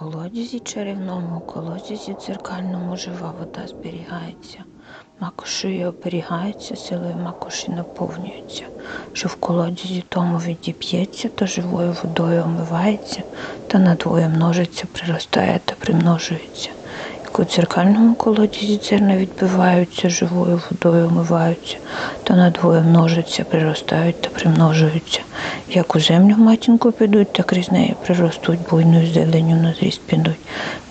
колодязі, чарівному колодязі дзеркальному жива вода зберігається. Макошею оберігається, силою макоші наповнюється, що в колодязі тому відіб'ється, то живою водою омивається, та надвоє множиться, приростає та примножується. Як у дзеркальному колодязі зерна відбиваються, живою водою омиваються, та надвоє множаться, приростають та примножуються. Як у землю матінку підуть, так крізь неї приростуть, буйною зеленю на зріст підуть,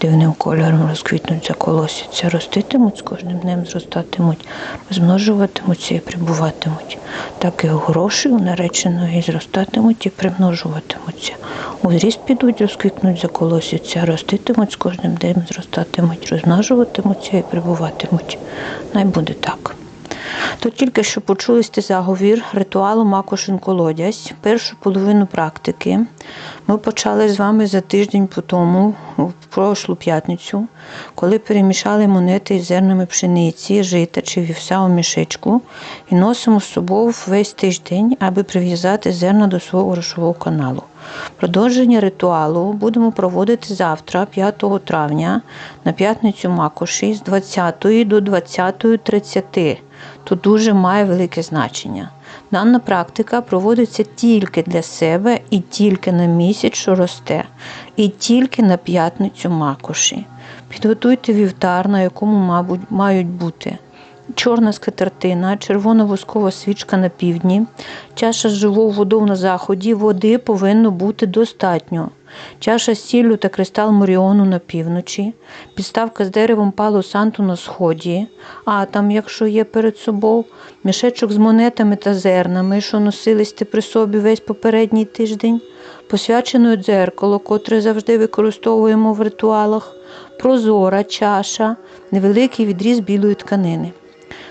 дивним кольором розквітнуться, колосяться, роститимуть, з кожним днем зростатимуть, розмножуватимуться і прибуватимуть. Так і гроші у нареченої зростатимуть і примножуватимуться. У зріст підуть, розквітнуть, заколосяться, роститимуть, з кожним днем зростатимуть, розмножуватимуться і прибуватимуть. Най буде так. То тільки що почули сте заговір ритуалу Макошин колодязь, першу половину практики. Ми почали з вами за тиждень по тому, в прошлу п'ятницю, коли перемішали монети із зернами пшениці, жита чи вівса у мішечку і носимо з собою весь тиждень, аби прив'язати зерна до свого грошового каналу. Продовження ритуалу будемо проводити завтра, 5 травня, на п'ятницю Макоші з 20 до 20.30. Тут дуже має велике значення. Дана практика проводиться тільки для себе і тільки на місяць, що росте, і тільки на п'ятницю Макоші. Підготуйте вівтар, на якому, мають бути чорна скатертина, червона воскова свічка на півдні, чаша з живою водою на заході, води повинно бути достатньо. Чаша з сіллю та кристал Моріону на півночі, підставка з деревом пало санту на сході, а там, якщо є перед собою, мішечок з монетами та зернами, що носились при собі весь попередній тиждень, посвячене дзеркало, котре завжди використовуємо в ритуалах, прозора чаша, невеликий відріз білої тканини.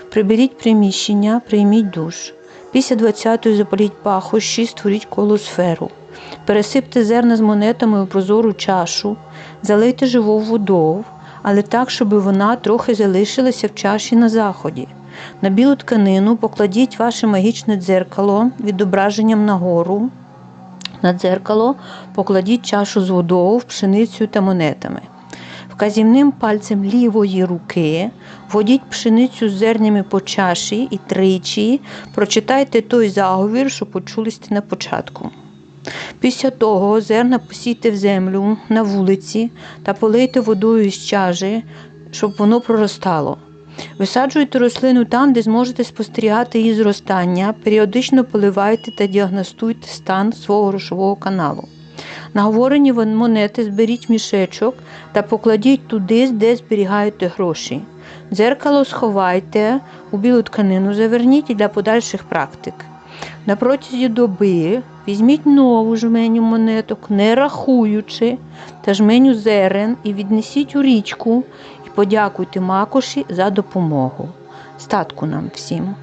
Приберіть приміщення, прийміть душ. Після 20-ї запаліть пахощі, створіть колосферу. Пересипте зерна з монетами у прозору чашу, залийте живу водою, але так, щоб вона трохи залишилася в чаші на заході. На білу тканину покладіть ваше магічне дзеркало відображенням нагору. На дзеркало покладіть чашу з водою, пшеницею та монетами. Вказівним пальцем лівої руки вводіть пшеницю з зернями по чаші і тричі прочитайте той заговір, що почули на початку. Після того зерна посійте в землю на вулиці та полийте водою з чажі, щоб воно проростало. Висаджуйте рослину там, де зможете спостерігати її зростання, періодично поливайте та діагностуйте стан свого грошового каналу. Наговорені монети зберіть мішечок та покладіть туди, де зберігаєте гроші. Дзеркало сховайте, у білу тканину заверніть для подальших практик. На протязі доби візьміть нову жменю монеток, не рахуючи, та жменю зерен і віднесіть у річку і подякуйте Макоші за допомогу. Статку нам всім!